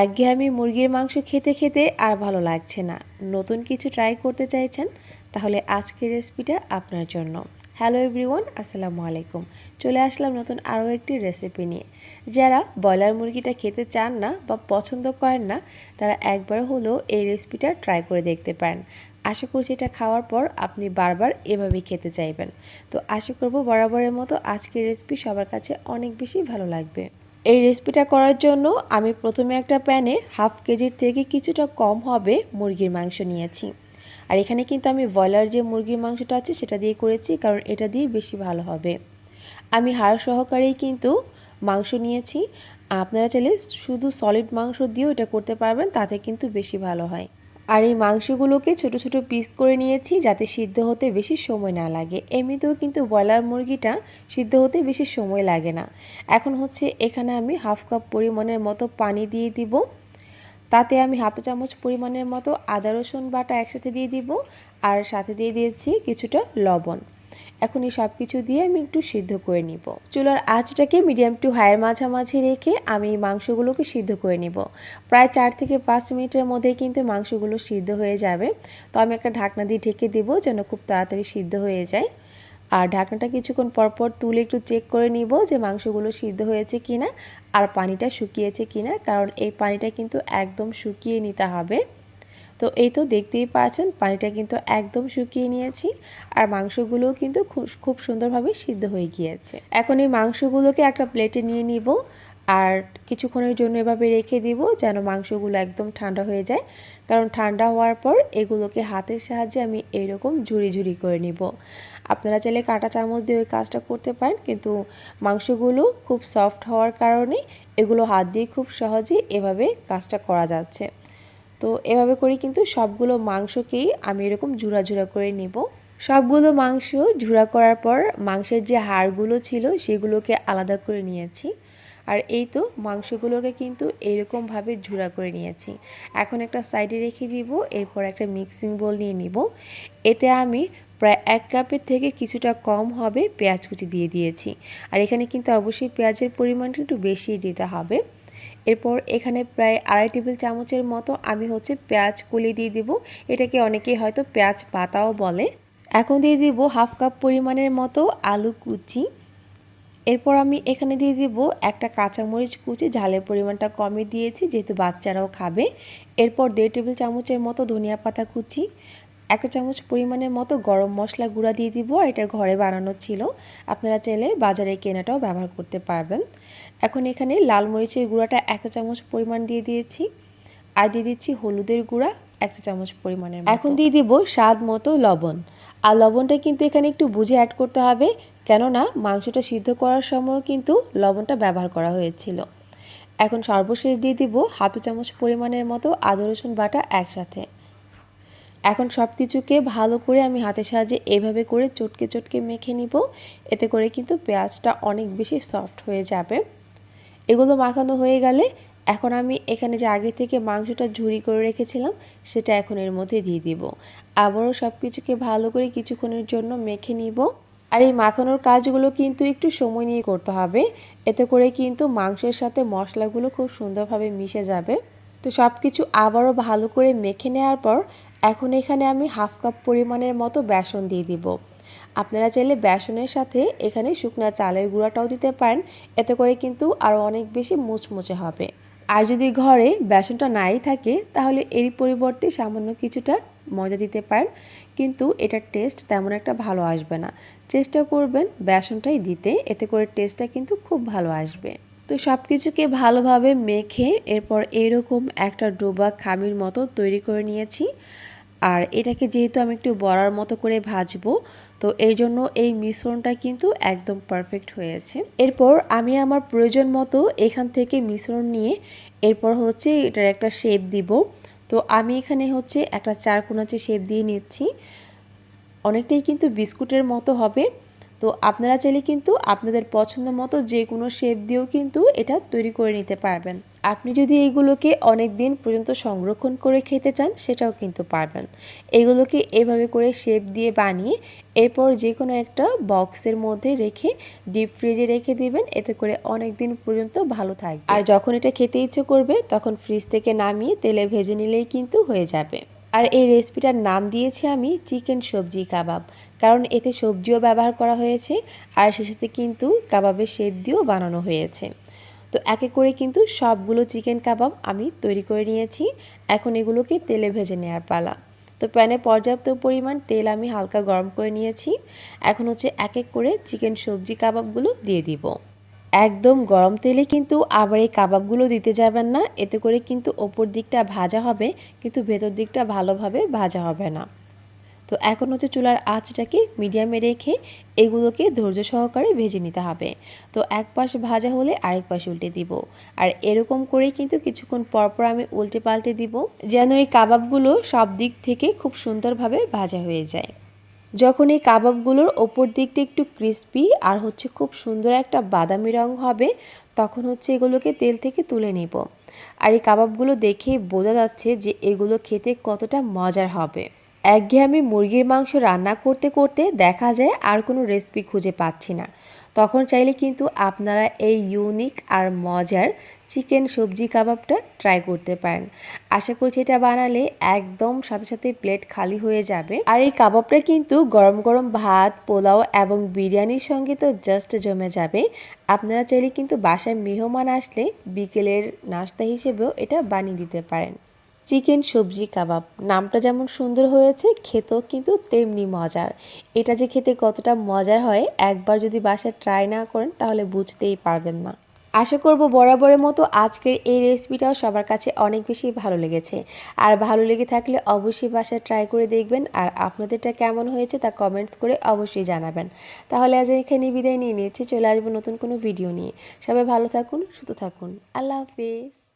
একঘেয়েমি মুরগির মাংস খেতে খেতে আর ভালো লাগছে না। নতুন কিছু ট্রাই করতে চাইছেন? তাহলে আজকের রেসিপিটা আপনার জন্য। হ্যালো এভরিওয়ান আসসালামু আলাইকুম। চলে আসলাম নতুন আরও একটি রেসিপি নিয়ে। যারা ব্রয়লার মুরগিটা খেতে চান না বা পছন্দ করেন না, তারা একবার হলেও এই রেসিপিটা ট্রাই করে দেখতে পারেন। আশা করছি এটা খাওয়ার পর আপনি বারবার এভাবেই খেতে চাইবেন। তো আশা করব বরাবরের মতো আজকের রেসিপি সবার কাছে অনেক বেশি ভালো লাগবে। এই রেসিপিটা করার জন্য আমি প্রথমে একটা প্যানে হাফ কেজির থেকে কিছুটা কম হবে মুরগির মাংস নিয়েছি। আর এখানে কিন্তু আমি ব্রয়লার যে মুরগির মাংসটা আছে সেটা দিয়ে করেছি, কারণ এটা দিয়ে বেশি ভালো হবে। আমি হাড় সহকারেই কিন্তু মাংস নিয়েছি। আপনারা চাইলে শুধু সলিড মাংস দিয়েও এটা করতে পারবেন, তাতে কিন্তু বেশি ভালো হয়। আর এই মাংসগুলোকে ছোট ছোট পিস করে নিয়েছি যাতে সিদ্ধ হতে বেশি সময় না লাগে। এমনিতেও কিন্তু ব্রয়লার মুরগিটা সিদ্ধ হতে বেশি সময় লাগে না। এখন হচ্ছে এখানে আমি হাফ কাপ পরিমাণের মতো পানি দিয়ে দিব। তাতে আমি হাফ চামচ পরিমাণের মতো আদা রসুন বাটা একসাথে দিয়ে দিব। আর সাথে দিয়ে দিয়েছি কিছুটা লবণ। এখন এই সব কিছু দিয়ে আমি একটু সিদ্ধ করে নিব। চুলার আঁচটাকে মিডিয়াম টু হায়ার মাঝামাঝি রেখে আমি এই মাংসগুলোকে সিদ্ধ করে নিব। প্রায় চার থেকে পাঁচ মিনিটের মধ্যে কিন্তু মাংসগুলো সিদ্ধ হয়ে যাবে। তো আমি একটা ঢাকনা দিয়ে ঢেকে দেব যেন খুব তাড়াতাড়ি সিদ্ধ হয়ে যায়। আর ঢাকনাটা কিছুক্ষণ পরপর তুলে একটু চেক করে নিব যে মাংসগুলো সিদ্ধ হয়েছে কিনা আর পানিটা শুকিয়েছে কিনা। কারণ এই পানিটা কিন্তু একদম শুকিয়ে নিতে হবে। তো এই তো দেখতেই পাচ্ছেন পানিটা কিন্তু একদম শুকিয়ে নিয়েছি আর মাংসগুলোও কিন্তু খুব সুন্দরভাবে সিদ্ধ হয়ে গিয়েছে। এখন এই মাংসগুলোকে একটা প্লেটে নিয়ে নিব আর কিছুক্ষণের জন্য এভাবে রেখে দিব যেন মাংসগুলো একদম ঠান্ডা হয়ে যায়। কারণ ঠান্ডা হওয়ার পর এগুলোকে হাতের সাহায্যে আমি এরকম ঝুড়ি ঝুড়ি করে নিব। আপনারা চাইলে কাঁটা চামচ দিয়ে ওই কাজটা করতে পারেন, কিন্তু মাংসগুলো খুব সফট হওয়ার কারণে এগুলো হাত দিয়ে খুব সহজেই এভাবে কাজটা করা যাচ্ছে। তো এভাবে করে কিন্তু সবগুলো মাংসকেই আমি এরকম ঝুড়া ঝুড়া করে নিব। সবগুলো মাংস ঝুড়া করার পর মাংসের যে হাড়গুলো ছিল সেগুলোকে আলাদা করে নিয়েছি। আর এই তো মাংসগুলোকে কিন্তু এইরকমভাবে ঝুড়া করে নিয়েছি। এখন একটা সাইডে রেখে দিব, এরপর একটা মিক্সিং বোল নিয়ে নিব। এতে আমি প্রায় এক কাপের থেকে কিছুটা কম হবে পেঁয়াজ কুচি দিয়ে দিয়েছি। আর এখানে কিন্তু অবশ্যই পেঁয়াজের পরিমাণটা একটু বেশি দিতে হবে। এরপর এখানে প্রায় আড়াই টেবিল চামচের মতো আমি হচ্ছে পেঁয়াজ কুলি দিয়ে দিব। এটাকে অনেকেই হয়তো পেঁয়াজ পাতাও বলে। এখন দিয়ে দিব হাফ কাপ পরিমাণের মতো আলু কুচি। এরপর আমি এখানে দিয়ে দিব একটা কাঁচামরিচ কুচি, ঝালের পরিমাণটা কমে দিয়েছি, যেহেতু বাচ্চারাও খাবে। এরপর দেড় টেবিল চামচের মতো ধনিয়া পাতা কুচি একটা চামচ পরিমাণের মতো গরম মশলা গুঁড়া দিয়ে দিব আর এটা ঘরে বানানো ছিল। আপনারা চাইলে বাজারে কেনাটাও ব্যবহার করতে পারবেন। এখন এখানে লাল মরিচের গুঁড়াটা একটা চামচ পরিমাণ দিয়ে দিয়েছি। আর দিয়ে দিচ্ছি হলুদের গুঁড়া একটা চামচ পরিমাণের এখন দিয়ে দিব স্বাদ মতো লবণ। আর লবণটা কিন্তু এখানে একটু বুঝে অ্যাড করতে হবে, কেননা মাংসটা সিদ্ধ করার সময় কিন্তু লবণটা ব্যবহার করা হয়েছিল। এখন সর্বশেষ দিয়ে দিব হাফ চামচ পরিমাণের মতো আদা রসুন বাটা একসাথে। এখন সব কিছুকে ভালো করে আমি হাতের সাহায্যে এভাবে করে চটকে চটকে মেখে নিব। এতে করে কিন্তু পেঁয়াজটা অনেক বেশি সফট হয়ে যাবে। এগুলো মাখানো হয়ে গেলে এখন আমি এখানে যে আগে থেকে মাংসটা ঝুরি করে রেখেছিলাম, সেটা এখন এর মধ্যে দিয়ে দিব। আবারও সব কিছুকে ভালো করে কিছুক্ষণের জন্য মেখে নিব। আর এই মাখানোর কাজগুলো কিন্তু একটু সময় নিয়ে করতে হবে। এতে করে কিন্তু মাংসের সাথে মশলাগুলো খুব সুন্দরভাবে মিশে যাবে। তো সব কিছু আবারও ভালো করে মেখে নেওয়ার পর এখন এখানে আমি হাফ কাপ পরিমাণের মতো বেসন দিয়ে দিব। আপনারা চাইলে বেসনের সাথে এখানে শুকনো চালের গুঁড়াটাও দিতে পারেন, এতে করে কিন্তু আরও অনেক বেশি মুচমুচে হবে। আর যদি ঘরে বেসনটা নাই থাকে, তাহলে এর পরিবর্তে সামান্য কিছুটা মজা দিতে পারেন, কিন্তু এটার টেস্ট তেমন একটা ভালো আসবে না। চেষ্টা করবেন বেসনটাই দিতে, এতে করে টেস্টটা কিন্তু খুব ভালো আসবে। তো সব কিছুকে ভালোভাবে মেখে এরপর এরকম একটা ডোবা খামির মতো তৈরি করে নিয়েছি। আর এটাকে যেহেতু আমি একটু বড়ার মতো করে ভাজবো, তো এর জন্য এই মিশ্রণটা কিন্তু একদম পারফেক্ট হয়েছে। এরপর আমি আমার প্রয়োজন মতো এখান থেকে মিশ্রণ নিয়ে এরপর হচ্ছে এটার একটা শেপ দিব। তো আমি এখানে হচ্ছে একটা চার কোনাচে শেপ দিয়ে নিচ্ছি, অনেকটাই কিন্তু বিস্কুটের মতো হবে। তো আপনারা চাইলে কিন্তু আপনাদের পছন্দ মতো যে কোনো শেপ দিয়েও কিন্তু এটা তৈরি করে নিতে পারবেন। আপনি যদি এইগুলোকে অনেক দিন পর্যন্ত সংরক্ষণ করে খেতে চান, সেটাও কিন্তু পারবেন। এগুলোকে এভাবে করে শেপ দিয়ে বানিয়ে এরপর যে কোনো একটা বক্সের মধ্যে রেখে ডিপ ফ্রিজে রেখে দিবেন, এতে করে অনেক দিন পর্যন্ত ভালো থাকবে। আর যখন এটা খেতে ইচ্ছে করবে, তখন ফ্রিজ থেকে নামিয়ে তেলে ভেজে নিলেই কিন্তু হয়ে যাবে। আর এই রেসিপিটার নাম দিয়েছি আমি চিকেন সবজি কাবাব। কারণ এতে সবজিও ব্যবহার করা হয়েছে আর সাথে কিন্তু কাবাবের শেপ দিয়েও বানানো হয়েছে। তো একে করে কিন্তু সবগুলো চিকেন কাবাব আমি তৈরি করে নিয়েছি। এখন এগুলোকে তেলে ভেজে নেওয়ার পালা। তো প্যানে পর্যাপ্ত পরিমাণ তেল আমি হালকা গরম করে নিয়েছি। এখন হচ্ছে এক এক করে চিকেন সবজি কাবাবগুলো দিয়ে দিব। একদম গরম তেলে কিন্তু আবার এই কাবাবগুলো দিতে যাবেন না। এতে করে কিন্তু ওপর দিকটা ভাজা হবে, কিন্তু ভেতর দিকটা ভালোভাবে ভাজা হবে না। তো এখন হচ্ছে চুলার আঁচটাকে মিডিয়ামে রেখে এগুলোকে ধৈর্য সহকারে ভেজে নিতে হবে। তো এক পাশ ভাজা হলে আরেক পাশ উল্টে দিব। আর এরকম করেই কিন্তু কিছুক্ষণ পরপর আমি উল্টে পাল্টে দিব, যেন এই কাবাবগুলো সব দিক থেকে খুব সুন্দরভাবে ভাজা হয়ে যায়। যখন এই কাবাবগুলোর ওপর দিকটা একটু ক্রিস্পি আর হচ্ছে খুব সুন্দর একটা বাদামি রং হবে, তখন হচ্ছে এগুলোকে তেল থেকে তুলে নিব। আর এই কাবাবগুলো দেখে বোঝা যাচ্ছে যে এগুলো খেতে কতটা মজার হবে। একঘেয়ে আমি মুরগির মাংস রান্না করতে করতে দেখা যায় আর কোনো রেসিপি খুঁজে পাচ্ছি না। তখন চাইলে কিন্তু আপনারা এই ইউনিক আর মজার চিকেন সবজি কাবাবটা ট্রাই করতে পারেন। আশা করছি এটা বানালে একদম সাথে সাথে প্লেট খালি হয়ে যাবে। আর এই কাবাবটা কিন্তু গরম গরম ভাত, পোলাও এবং বিরিয়ানির সঙ্গে তো জাস্ট জমে যাবে। আপনারা চাইলে কিন্তু বাসায় মেহমান আসলে বিকেলের নাস্তা হিসেবেও এটা বানিয়ে দিতে পারেন। চিকেন সবজি কাবাব। নামটা যেমন সুন্দর হয়েছে, খেতেও কিন্তু তেমনি মজার। এটা যে খেতে কতটা মজার হয়, একবার যদি বাসায় ট্রাই না করেন, তাহলে বুঝতেই পারবেন না। আশা করব বরাবরের মতো আজকের এই রেসিপিটাও সবার কাছে অনেক বেশি ভালো লেগেছে। আর ভালো লেগে থাকলে অবশ্যই বাসায় ট্রাই করে দেখবেন। আর আপনাদেরটা কেমন হয়েছে তা কমেন্টস করে অবশ্যই জানাবেন। তাহলে আজ এখানে বিদায় নিয়ে নিয়েছি চলে আসব নতুন কোনো ভিডিও নিয়ে। সবাই ভালো থাকুন, সুস্থ থাকুন। আল্লাহ হাফিজ।